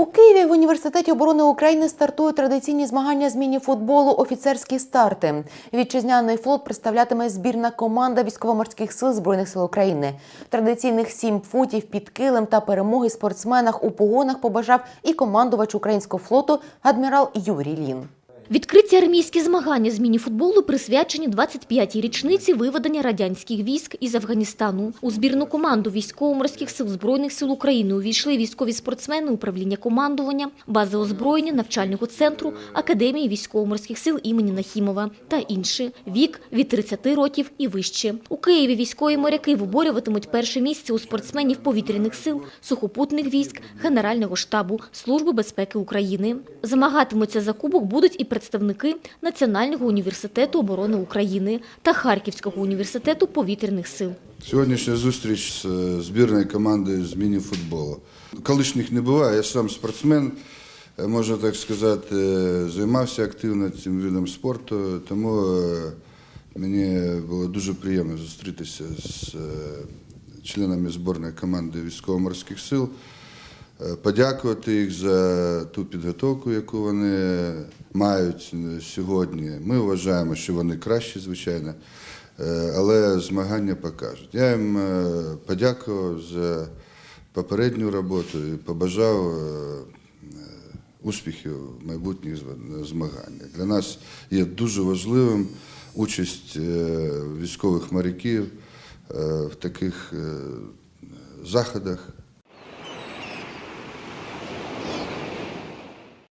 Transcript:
У Києві в університеті оборони України стартують традиційні змагання з міні-футболу офіцерські старти. Вітчизняний флот представлятиме збірна команда військово-морських сил збройних сил України. Традиційних сім футів під килим та перемоги спортсменах у погонах побажав і командувач українського флоту адмірал Юрій Лін. Відкриті армійські змагання з міні-футболу присвячені 25-й річниці виведення радянських військ із Афганістану. У збірну команду військово-морських сил Збройних сил України увійшли військові спортсмени управління командування, бази озброєння, навчального центру, Академії військово-морських сил імені Нахімова та інші. Вік від 30 років і вище. У Києві військові моряки виборюватимуть перше місце у спортсменів повітряних сил, сухопутних військ, Генерального штабу, Служби безпеки України. Змагатимуться за кубок будуть і представники Національного університету оборони України та Харківського університету повітряних сил. Сьогоднішня зустріч з е, збірною командою з міні-футболу. Колишніх не буває, я сам спортсмен, е, можна так сказати, е, займався активно цим видом спорту, тому мені було дуже приємно зустрітися з членами збірної команди військово-морських сил, подякувати їх за ту підготовку, яку вони мають е, сьогодні. Ми вважаємо, що вони кращі, звичайно. Е, але змагання покажуть. Я їм е, подякував за попередню роботу і побажав е, е, успіхів в майбутніх змаганнях. Для нас є дуже важливим участь е, військових моряків е, в таких е, заходах.